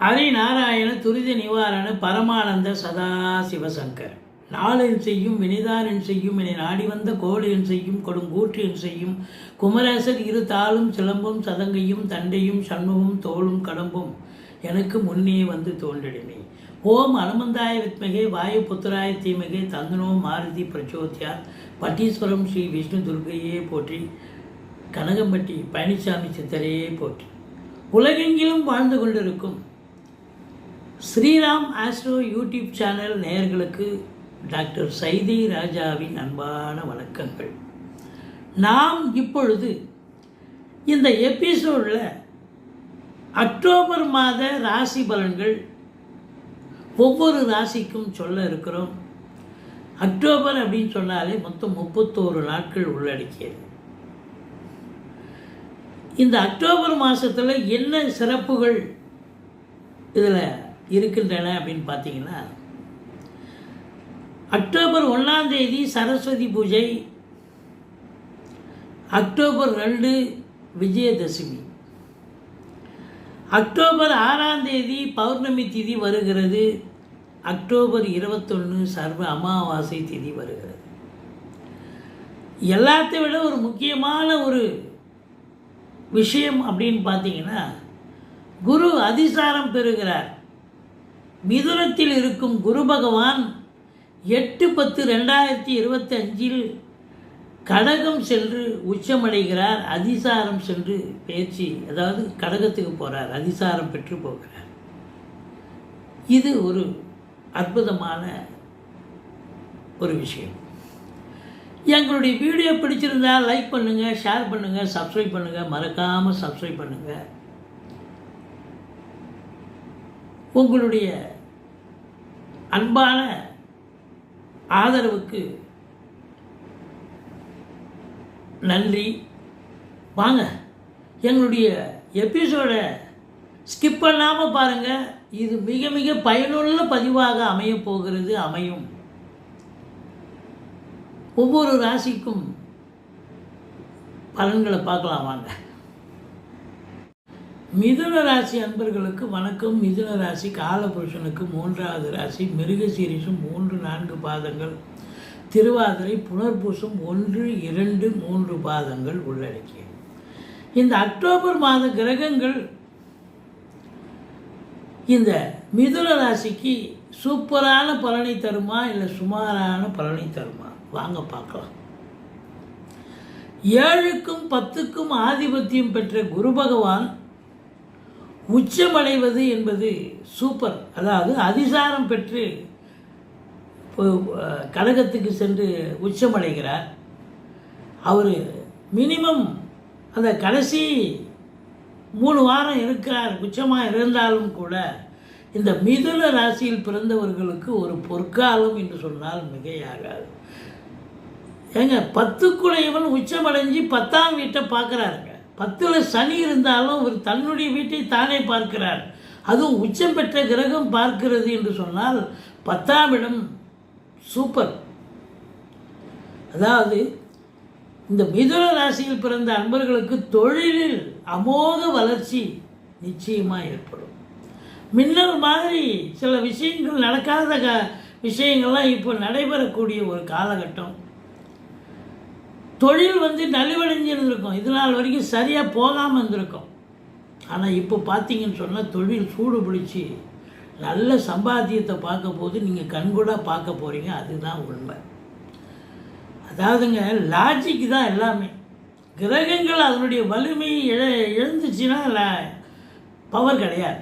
ஹரிநாராயண துரித நிவாரண பரமானந்த சதா சிவசங்கர் நாளின் செய்யும் வினிதாரன் செய்யும் என நாடி வந்த கோளென் செய்யும் கொடுங்கூற்றியன் செய்யும் குமரேசர் இரு தாளும் சிலம்பும் சதங்கையும் தண்டையும் சண்முகம் தோளும் கடம்பும் எனக்கு முன்னே வந்து தோன்றிடுமே. ஓம் அனுமந்தாய வித்மகே வாயு புத்திராய தீமகே தந்தனோ மாருதி பிரச்சோத்யா. பட்டீஸ்வரம் ஸ்ரீ விஷ்ணு துர்கையே போற்றி கனகம்பட்டி பழனிசாமி சித்தரையே போற்றி. உலகெங்கிலும் வாழ்ந்து கொண்டிருக்கும் ஸ்ரீராம் ஆஸ்ட்ரோ யூடியூப் சேனல் நேயர்களுக்கு டாக்டர் சைதி ராஜாவின் அன்பான வணக்கங்கள். நாம் இப்பொழுது இந்த எபிசோடில் அக்டோபர் மாத ராசி பலன்கள் ஒவ்வொரு ராசிக்கும் சொல்ல இருக்கிறோம். அக்டோபர் அப்படின்னு சொன்னாலே மொத்தம் முப்பத்தோரு நாட்கள் உள்ளடக்கியது. இந்த அக்டோபர் மாதத்தில் என்ன சிறப்புகள் இதில் இருக்கின்றன அப்படின்னு பார்த்தீங்கன்னா அக்டோபர் ஒன்றாம் தேதி சரஸ்வதி பூஜை அக்டோபர் ரெண்டு விஜயதசமி. அக்டோபர் ஆறாம் தேதி பௌர்ணமி திதி வருகிறது. அக்டோபர் இருபத்தொன்று சர்வ அமாவாசை திதி வருகிறது. எல்லாத்தை விட ஒரு முக்கியமான ஒரு விஷயம் அப்படின்னு பார்த்தீங்கன்னா குரு அதிசாரம் பெறுகிறார். மிதுனத்தில் இருக்கும் குரு பகவான் எட்டு பத்து ரெண்டாயிரத்தி இருபத்தி அஞ்சில் கடகம் சென்று உச்சமடைகிறார் அதிசாரம் சென்று பேச்சு அதாவது கடகத்துக்கு போகிறார் அதிசாரம் பெற்று போகிறார். இது ஒரு அற்புதமான ஒரு விஷயம். எங்களுடைய வீடியோ பிடிச்சிருந்தால் லைக் பண்ணுங்கள் ஷேர் பண்ணுங்கள் சப்ஸ்கிரைப் பண்ணுங்கள் மறக்காமல் சப்ஸ்கிரைப் பண்ணுங்கள் உங்களுடைய அன்பான ஆதரவுக்கு நன்றி. வாங்க எங்களுடைய எபிசோடை ஸ்கிப் பண்ணாமல் பாருங்கள் இது மிக மிக பயனுள்ள பதிவாக அமையப் போகிறது அமையும். ஒவ்வொரு ராசிக்கும் பலன்களை பார்க்கலாம் வாங்க. மிதுன ராசி அன்பர்களுக்கு வணக்கம். மிதுன ராசி காலபுருஷனுக்கு மூன்றாவது ராசி மிருகசீரிஷம் மூன்று நான்கு பாதங்கள். திருவாதிரை புனர்பூசம் ஒன்று இரண்டு மூன்று பாதங்கள் உள்ளடக்கியது. இந்த அக்டோபர் மாத கிரகங்கள் இந்த மிதுன ராசிக்கு சூப்பரான பலனை தருமா இல்லை சுமாரான பலனை தருமா? வாங்க பார்க்கலாம். ஏழுக்கும் பத்துக்கும் ஆதிபத்தியம் பெற்ற குரு பகவான் உச்சமடைவது என்பது சூப்பர். அதாவது அதிசாரம் பெற்று கழகத்துக்கு கடகத்துக்கு சென்று உச்சமடைகிறார். அவர் மினிமம் அந்த கடைசி மூணு வாரம் இருக்கிறார். உச்சமாக இருந்தாலும் கூட இந்த மிதுன ராசியில் பிறந்தவர்களுக்கு ஒரு பொற்காலம் என்று சொன்னால் மிகையாகாது. ஏங்க பத்துக்குடையவன் உச்சமடைஞ்சு பத்தாம் வீட்டை பார்க்குறாருங்க. பத்தில் சனி இருந்தாலும் அவர் தன்னுடைய வீட்டை தானே பார்க்கிறார். அதுவும் உச்சம் பெற்ற கிரகம் பார்க்கிறது என்று சொன்னால் பத்தாம் இடம் சூப்பர் அதாவது இந்த மிதுன ராசியில் பிறந்த அன்பர்களுக்கு தொழிலில் அமோக வளர்ச்சி நிச்சயமாக ஏற்படும். மின்னல் மாதிரி சில விஷயங்கள் நடக்காத க விஷயங்கள்லாம் இப்போ நடைபெறக்கூடிய ஒரு காலகட்டம். தொழில் வந்து நலிவடைஞ்சிருந்திருக்கும். இது நாள் வரைக்கும் சரியாக போகாமல் இருந்திருக்கும். ஆனால் இப்போ பார்த்தீங்கன்னு சொன்னால் தொழில் சூடு பிடிச்சி நல்ல சம்பாத்தியத்தை பார்க்க போது நீங்கள் கண்கூடாக பார்க்க போகிறீங்க அதுதான் உண்மை. அதாவதுங்க லாஜிக் தான் எல்லாமே. கிரகங்கள் அதனுடைய வலிமையை இழ இழந்துச்சுன்னா பவர் கிடையாது.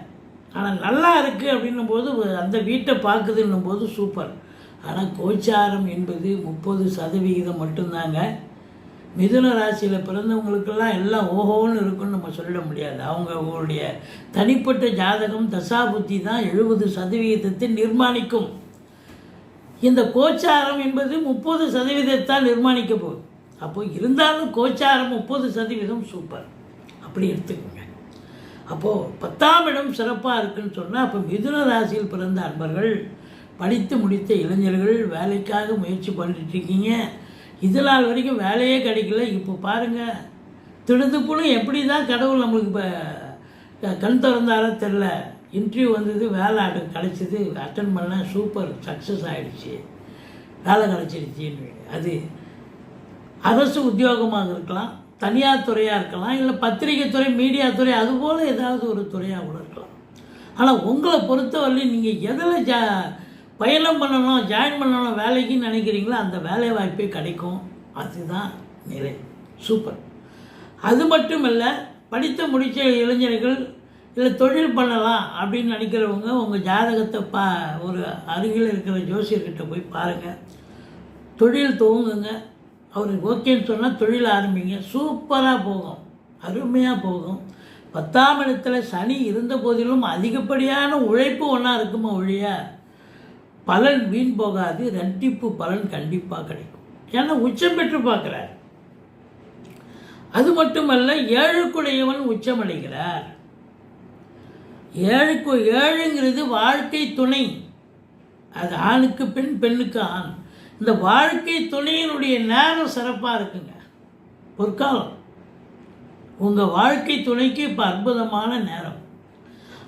ஆனால் நல்லா இருக்குது அப்படின்னும் போது அந்த வீட்டை பார்க்குதுன்னும் போது சூப்பர் ஆனால் கோச்சாரம் என்பது முப்பது சதவிகிதம் மட்டும்தாங்க. மிதுன ராசியில் பிறந்தவங்களுக்கெல்லாம் எல்லாம் ஓஹோன்னு இருக்குன்னு நம்ம சொல்ல முடியாது. அவங்க அவங்களுடைய தனிப்பட்ட ஜாதகம் தசாபுத்தி தான் எழுபது சதவிகிதத்தை நிர்மாணிக்கும். இந்த கோச்சாரம் என்பது முப்பது சதவீதத்தால் நிர்மாணிக்க போகுது. அப்போ இருந்தாலும் கோச்சாரம் முப்பது சதவீதம் சூப்பர் அப்படி எடுத்துக்கோங்க. அப்போது பத்தாம் இடம் சிறப்பாக இருக்குன்னு சொன்னால் அப்போ மிதுன ராசியில் பிறந்த அன்பர்கள் படித்து முடித்த இளைஞர்கள் வேலைக்காக முயற்சி பண்ணிட்டு இருக்கீங்க. இது நாள் வரைக்கும் வேலையே கிடைக்கல. இப்போ பாருங்கள் திடுதுப்புன்னு எப்படி தான் கடவுள் நம்மளுக்கு இப்போ கண் திறந்தாரோ தெரில இன்டர்வியூ வந்தது வேலை அடு கிடச்சிது அட்டன் பண்ணேன் சூப்பர் சக்ஸஸ் ஆகிடுச்சு வேலை கிடச்சிடுச்சின்னு அது அரசு உத்தியோகமாக இருக்கலாம் தனியார் துறையாக இருக்கலாம் இல்லை பத்திரிகை துறை மீடியா துறை அதுபோல் ஏதாவது ஒரு துறையாக கூட இருக்கலாம். ஆனால் உங்களை பொறுத்தவரையிலும் நீங்கள் எதில் ஜா பயணம் பண்ணணும் ஜாயின் பண்ணணும் வேலைக்குன்னு நினைக்கிறீங்களோ அந்த வேலை வாய்ப்பே கிடைக்கும். அதுதான் நிலை சூப்பர் அது மட்டும் இல்லை படித்து முடித்த இளைஞர்கள் இல்லை தொழில் பண்ணலாம் அப்படின்னு நினைக்கிறவங்க உங்கள் ஜாதகத்தை பா ஒரு அருகில் இருக்கிற ஜோசியர்கிட்ட போய் பாருங்கள் தொழில் துவங்குங்க. அவருக்கு ஓகேன்னு சொன்னால் தொழில் ஆரம்பிங்க. சூப்பராக போகும். அருமையாக போகும். பத்தாம் இடத்துல சனி இருந்த போதிலும் அதிகப்படியான உழைப்பு ஒன்றா இருக்குமா ஒழிய பலன் வீண் போகாது ரெட்டிப்பு பலன் கண்டிப்பாக கிடைக்கும். ஏன்னா உச்சம் பெற்று பார்க்குறார். அது மட்டுமல்ல ஏழுக்குடையவன் உச்சமடைகிறார். ஏழுக்கு ஏழுங்கிறது வாழ்க்கை துணை. அது ஆணுக்கு பெண் பெண்ணுக்கு ஆண். இந்த வாழ்க்கை துணையினுடைய நேரம் சிறப்பாக இருக்குங்க. பொற்காலம். உங்கள் வாழ்க்கை துணைக்கு இப்போ அற்புதமான நேரம்.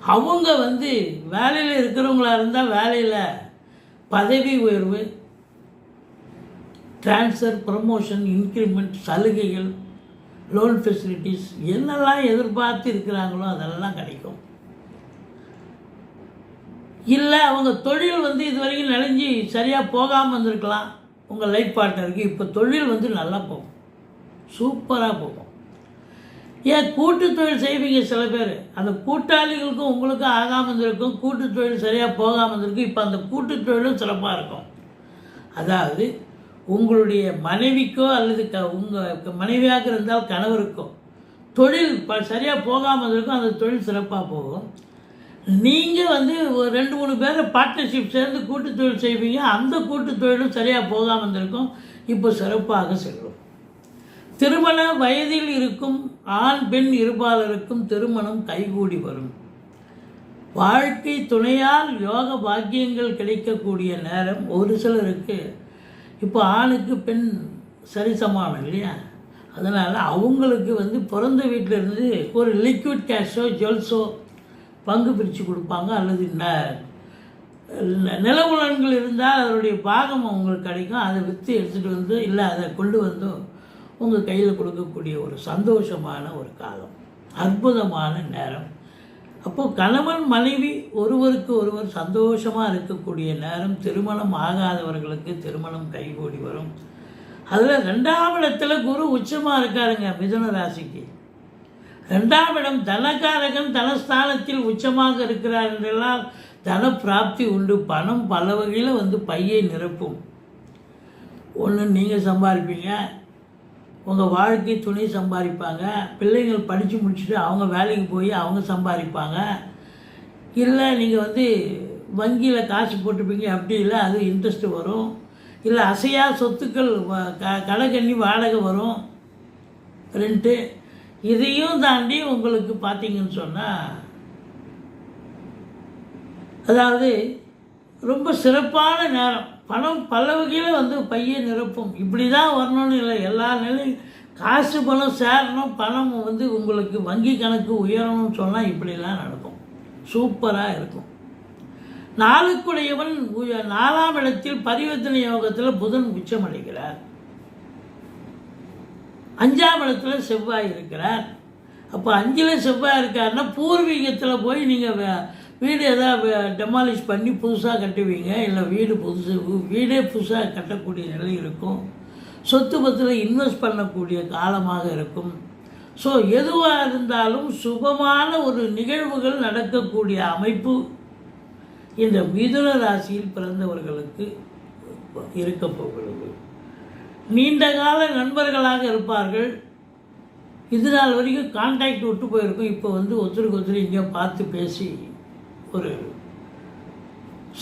அவங்க வந்து வேலையில் இருக்கிறவங்களா இருந்தால் வேலையில் பதவி உயர்வு ட்ரான்ஸ்ஃபர் ப்ரமோஷன் இன்க்ரிமெண்ட் சலுகைகள் லோன் ஃபெசிலிட்டிஸ் என்னெல்லாம் எதிர்பார்த்து இருக்கிறாங்களோ அதெல்லாம் கிடைக்கும். இல்லை அவங்க தொழில் வந்து இது வரைக்கும் நெளிஞ்சு சரியாக போகாமல் வந்திருக்கலாம். உங்கள் லைஃப் பார்ட்னருக்கு இப்போ தொழில் வந்து நல்லா போகும். சூப்பராக போகும். ஏன் கூட்டு தொழில் செய்வீங்க சில பேர்? அந்த கூட்டாளிகளுக்கும் உங்களுக்கும் ஆகாமல் இருந்திருக்கும் கூட்டு தொழில் சரியாக போகாமல் இருந்திருக்கும் இப்போ அந்த கூட்டு தொழிலும் சிறப்பாக இருக்கும். அதாவது உங்களுடைய மனைவிக்கோ அல்லது க உங்கள் மனைவியாக இருந்தால் கணவருக்கோ தொழில் ப சரியாக போகாமல் இருக்கும் அந்த தொழில் சிறப்பாக போகும். நீங்கள் வந்து ஒரு ரெண்டு மூணு பேர் பார்ட்னர்ஷிப் சேர்ந்து கூட்டு தொழில் செய்வீங்க அந்த கூட்டு தொழிலும் சரியாக போகாமல் இருந்திருக்கும் இப்போ சிறப்பாக செல்லும். திருமண வயதில் இருக்கும் ஆண் பெண் இருபாலருக்கும் திருமணம் கைகூடி வரும். வாழ்க்கை துணையால் யோக பாக்கியங்கள் கிடைக்கக்கூடிய நேரம் ஒரு சிலருக்கு இப்போ ஆணுக்கு பெண் சரிசமானம் இல்லையா? அதனால் அவங்களுக்கு வந்து பிறந்த வீட்டில் இருந்து ஒரு லிக்விட் கேஷோ ஜுவல்ஸோ பங்கு பிரித்து கொடுப்பாங்க அல்லது ந- நிலவுலன்கள் இருந்தால் அதனுடைய பாகம் அவங்களுக்கு கிடைக்கும். அதை விற்று எடுத்துகிட்டு வந்து இல்லை அதை கொண்டு வந்தும் உங்கள் கையில் கொடுக்கக்கூடிய ஒரு சந்தோஷமான ஒரு காலம் அற்புதமான நேரம். அப்போது கணவன் மனைவி ஒருவருக்கு ஒருவர் சந்தோஷமாக இருக்கக்கூடிய நேரம் திருமணம் ஆகாதவர்களுக்கு திருமணம் கைகூடி வரும். அதில் ரெண்டாம் இடத்துல குரு உச்சமாக இருக்காருங்க மிதுன ராசிக்கு. ரெண்டாம் இடம் தனக்காரகன் தனஸ்தானத்தில் உச்சமாக இருக்கிறார் என்றெல்லாம் தன பிராப்தி உண்டு பணம் பல வகையில் வந்து பையை நிரப்பும். ஒன்று நீங்கள் சம்பாதிப்பீங்க உங்கள் வாழ்க்கை துணை சம்பாதிப்பாங்க. பிள்ளைங்கள் படித்து முடிச்சுட்டு அவங்க வேலைக்கு போய் அவங்க சம்பாதிப்பாங்க. இல்லை நீங்கள் வந்து வங்கியில் காசு போட்டுப்பீங்க. அப்படி இல்லை அது இன்ட்ரெஸ்ட் வரும். இல்லை அசையா சொத்துக்கள் வ- க கடைக்கண்ணி வாடகை வரும். ரெண்ட்டு இதையும் தாண்டி உங்களுக்கு பார்த்தீங்கன்னு சொன்னால் அதாவது ரொம்ப சிறப்பான நேரம். பணம் பல வகையில் வந்து பையை நிரப்பும். இப்படி தான் வரணும்னு இல்லை. எல்லா நிலையும் காசு பணம் சேரணும் பணம் வந்து உங்களுக்கு வங்கி கணக்கு உயரணும்னு சொன்னால் இப்படிலாம் நடக்கும். சூப்பராக இருக்கும். நாளுக்குடையவன் நாலாம் இடத்தில் பரிவர்த்தனை யோகத்தில் புதன் உச்சமடைகிறார் அஞ்சாம் இடத்துல செவ்வாய் இருக்கிறார். அப்போ அஞ்சில் செவ்வாய் இருக்காருன்னா பூர்வீகத்தில் போய் நீங்கள் வீடு எதாவது டெமாலிஷ் பண்ணி புதுசாக கட்டுவீங்க இல்லை வீடு புதுசு வீடே புதுசாக கட்டக்கூடிய நிலை இருக்கும். சொத்து பத்தில் இன்வெஸ்ட் பண்ணக்கூடிய காலமாக இருக்கும். ஸோ எதுவாக இருந்தாலும் சுபமான ஒரு நிகழ்வுகள் நடக்கக்கூடிய அமைப்பு இந்த மிதுன ராசியில் பிறந்தவர்களுக்கு இருக்க போகிறது. நீண்ட கால நண்பர்களாக இருப்பார்கள். இது நாள் வரைக்கும் கான்டாக்ட் விட்டு போயிருக்கும். இப்போ வந்து ஒருத்தருக்கு ஒருத்தர் இங்கே பார்த்து பேசி ஒரு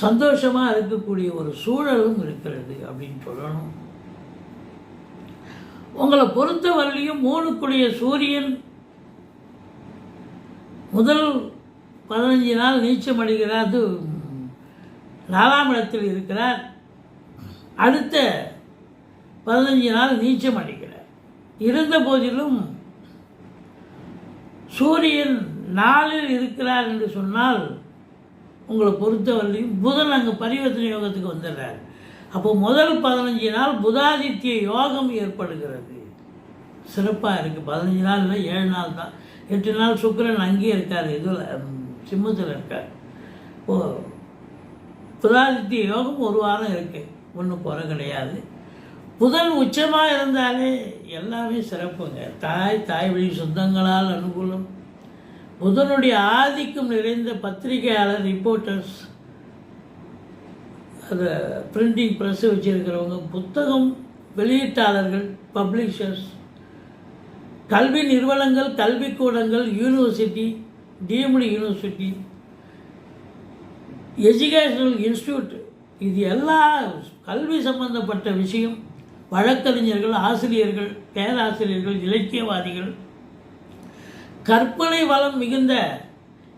சந்தோஷமாக இருக்கக்கூடிய ஒரு சூழலும் இருக்கிறது அப்படின்னு சொல்லணும். உங்களை பொறுத்த வரலையும் மூணுக்குடைய சூரியன் முதல் பதினஞ்சு நாள் நீச்சம் அடைகிறார் அது நாலாம் இடத்தில் இருக்கிறார். அடுத்த பதினஞ்சு நாள் நீச்சம் அடைகிறார் இருந்த போதிலும் சூரியன் நாளில் இருக்கிறார் என்று சொன்னால் உங்களை பொறுத்தவரையும் புதன் அங்கே பரிவர்த்தனை யோகத்துக்கு வந்துடுறார். அப்போ முதல் பதினஞ்சு நாள் புதாதித்ய யோகம் ஏற்படுகிறது. சிறப்பாக இருக்குது பதினஞ்சு நாள் இல்லை ஏழு நாள் தான். எட்டு நாள் சுக்கரன் அங்கேயே இருக்கார். இதில் சிம்மத்தில் இருக்கார். ஓ புதாதித்ய யோகம் ஒரு வாரம் இருக்குது ஒன்றும் குறை கிடையாது. புதன் உச்சமாக இருந்தாலே எல்லாமே சிறப்புங்க. தாய் தாய் வழி சொந்தங்களால் அனுகூலம். புதனுடைய ஆதிக்கம் நிறைந்த பத்திரிகையாளர் ரிப்போர்ட்டர்ஸ் அந்த பிரிண்டிங் ப்ரெஸ் வச்சுருக்கிறவங்க புத்தகம் வெளியீட்டாளர்கள் பப்ளிஷர்ஸ் கல்வி நிறுவனங்கள் கல்விக்கூடங்கள் university TMT university educational institute இது எல்லா கல்வி சம்பந்தப்பட்ட விஷயம். வழக்கறிஞர்கள் ஆசிரியர்கள் பேராசிரியர்கள் இலக்கியவாதிகள் கற்பனை வளம் மிகுந்த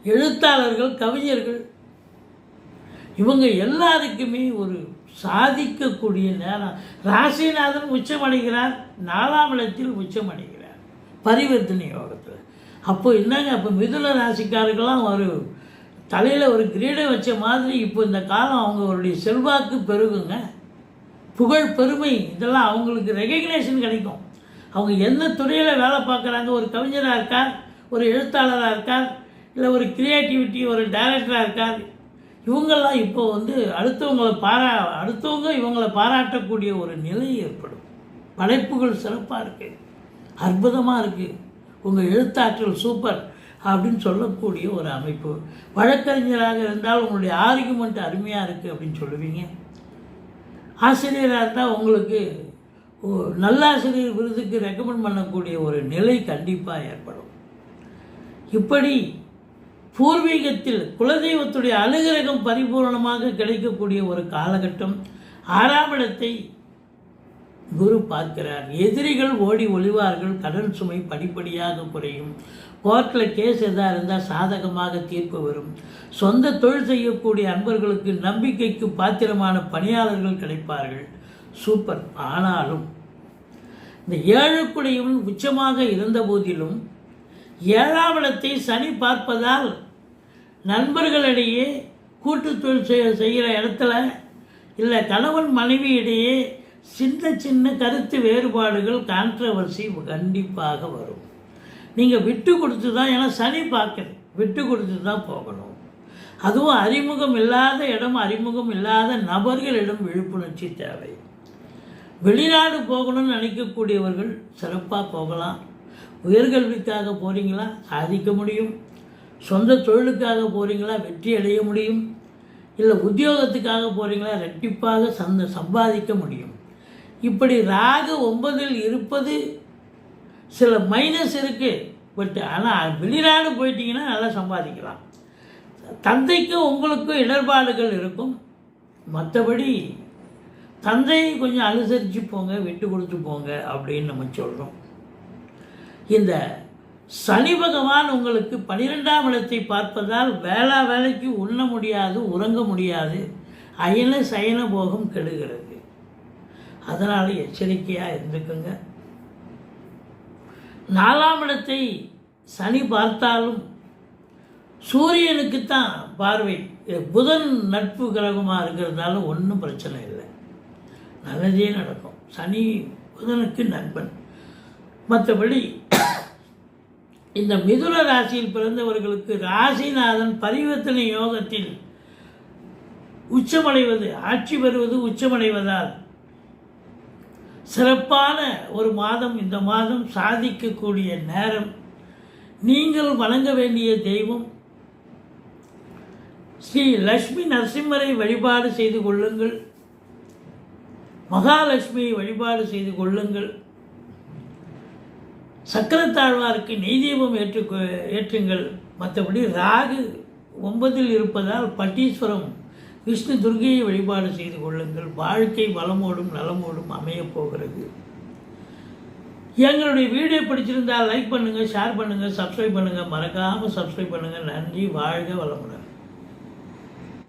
எழுத்தாளர்கள் கவிஞர்கள் இவங்க எல்லாருக்குமே ஒரு சாதிக்கக்கூடிய நேரம். ராசிநாதன் உச்சமடைகிறார் நாலாம் இடத்தில் உச்சமடைகிறார் பரிவர்த்தனை யோகத்தில். அப்போ என்னங்க அப்போ மிதுன ராசிக்காரர்கள்லாம் ஒரு தலையில் ஒரு கிரீடம் வச்ச மாதிரி இப்போ இந்த காலம் அவங்களுடைய செல்வாக்கு பெருகுங்க. புகழ் பெருமை இதெல்லாம் அவங்களுக்கு ரெகக்னேஷன் கிடைக்கும். அவங்க எந்த துறையில் வேலை பார்க்குறாங்க ஒரு கவிஞராக இருக்கார் ஒரு எழுத்தாளராக இருக்கார் இல்லை ஒரு கிரியேட்டிவிட்டி ஒரு டைரக்டராக இருக்கார். இவங்கெல்லாம் இப்போ வந்து அடுத்தவங்களை பாரா அடுத்தவங்க இவங்களை பாராட்டக்கூடிய ஒரு நிலை ஏற்படும். படைப்புகள் சிறப்பாக இருக்குது அற்புதமாக இருக்குது உங்கள் எழுத்தாற்றல் சூப்பர் அப்படின்னு சொல்லக்கூடிய ஒரு அமைப்பு. வழக்கறிஞராக இருந்தால் உங்களுடைய ஆர்குமெண்ட் அருமையாக இருக்குது அப்படின்னு சொல்லுவீங்க. ஆசிரியராக இருந்தால் உங்களுக்கு ஓ- நல்லாசிரியர் விருதுக்கு ரெக்கமெண்ட் பண்ணக்கூடிய ஒரு நிலை கண்டிப்பாக ஏற்படும். இப்படி பூர்வீகத்தில் குலதெய்வத்துடைய அனுகிரகம் பரிபூரணமாக கிடைக்கக்கூடிய ஒரு காலகட்டம். ஆறாம் இடத்தை குரு பார்க்கிறார். எதிரிகள் ஓடி ஒளிவார்கள். கடன் சுமை படிப்படியாக குறையும். கோர்ட்டில் கேஸ் எதாக இருந்தால் சாதகமாக தீர்ப்பு வரும். சொந்த தொழில் செய்யக்கூடிய அன்பர்களுக்கு நம்பிக்கைக்கு பாத்திரமான பணியாளர்கள் கிடைப்பார்கள். சூப்பர். ஆனாலும் இந்த ஏழுக்குடையும் உச்சமாக இருந்த போதிலும் ஏழாம் இடத்தை சனி பார்ப்பதால் நண்பர்களிடையே கூட்டு தொழில் செய்ய செய்கிற இடத்துல இல்லை கணவன் மனைவியிடையே சின்ன சின்ன கருத்து வேறுபாடுகள் கான்ட்ரவர்சி கண்டிப்பாக வரும். நீங்கள் விட்டு கொடுத்து தான் ஏன்னா சனி பார்க்கணும். விட்டு கொடுத்து தான் போகணும். அதுவும் அறிமுகம் இல்லாத இடம் அறிமுகம் இல்லாத நபர்களிடம் விழிப்புணர்ச்சி தேவை. வெளிநாடு போகணும்னு நினைக்கக்கூடியவர்கள் சிறப்பாக போகலாம். உயர்கல்விக்காக போகிறீங்களா சாதிக்க முடியும். சொந்த தொழிலுக்காக போகிறீங்களா வெற்றி அடைய முடியும். இல்லை உத்தியோகத்துக்காக போகிறீங்களா ரெட்டிப்பாக சந்த சம்பாதிக்க முடியும். இப்படி ராக ஒன்பதில் இருப்பது சில மைனஸ் இருக்குது பட் ஆனால் வெளிநாடு போயிட்டீங்கன்னா நல்லா சம்பாதிக்கலாம். தந்தைக்கும் உங்களுக்கும் இடர்பாடுகள் இருக்கும். மற்றபடி தந்தையை கொஞ்சம் அனுசரித்து போங்க விட்டு கொடுத்து போங்க அப்படின்னு நம்ம சொல்கிறோம் இந்த சனி பகவான் உங்களுக்கு பனிரெண்டாம் இடத்தை பார்ப்பதால் வேளா வேலைக்கு உண்ண முடியாது உறங்க முடியாது. அயன சயன போகம் கெடுகிறது. அதனால் எச்சரிக்கையாக இருந்துக்குங்க. நாலாம் இடத்தை சனி பார்த்தாலும் சூரியனுக்கு தான் பார்வை புதன் நட்பு கிரகமாக இருக்கிறதுனால ஒன்றும் பிரச்சனை இல்லை. நல்லதே நடக்கும். சனி புதனுக்கு நண்பன். மற்றபடி இந்த மிதுன ராசியில் பிறந்தவர்களுக்கு ராசிநாதன் பரிவர்த்தனை யோகத்தில் உச்சமடைவது ஆட்சி பெறுவது உச்சமடைவதால் சிறப்பான ஒரு மாதம் இந்த மாதம் சாதிக்கக்கூடிய நேரம். நீங்கள் வணங்க வேண்டிய தெய்வம் ஸ்ரீ லக்ஷ்மி நரசிம்மரை வழிபாடு செய்து கொள்ளுங்கள். மகாலட்சுமியை வழிபாடு செய்து கொள்ளுங்கள். சக்கரத்தாழ்வாருக்கு நெய்தீபம் ஏற்று ஏற்றுங்கள். மற்றபடி ராகு ஒன்பதில் இருப்பதால் பட்டீஸ்வரம் விஷ்ணு துர்கையை வழிபாடு செய்து கொள்ளுங்கள். வாழ்க்கை வளமோடும் நலமோடும் அமையப் போகிறது. எங்களுடைய வீடியோ பிடிச்சிருந்தால் லைக் பண்ணுங்கள் ஷேர் பண்ணுங்கள் சப்ஸ்கிரைப் பண்ணுங்கள் மறக்காமல் சப்ஸ்கிரைப் பண்ணுங்கள் நன்றி வாழ்க வளமுடன்.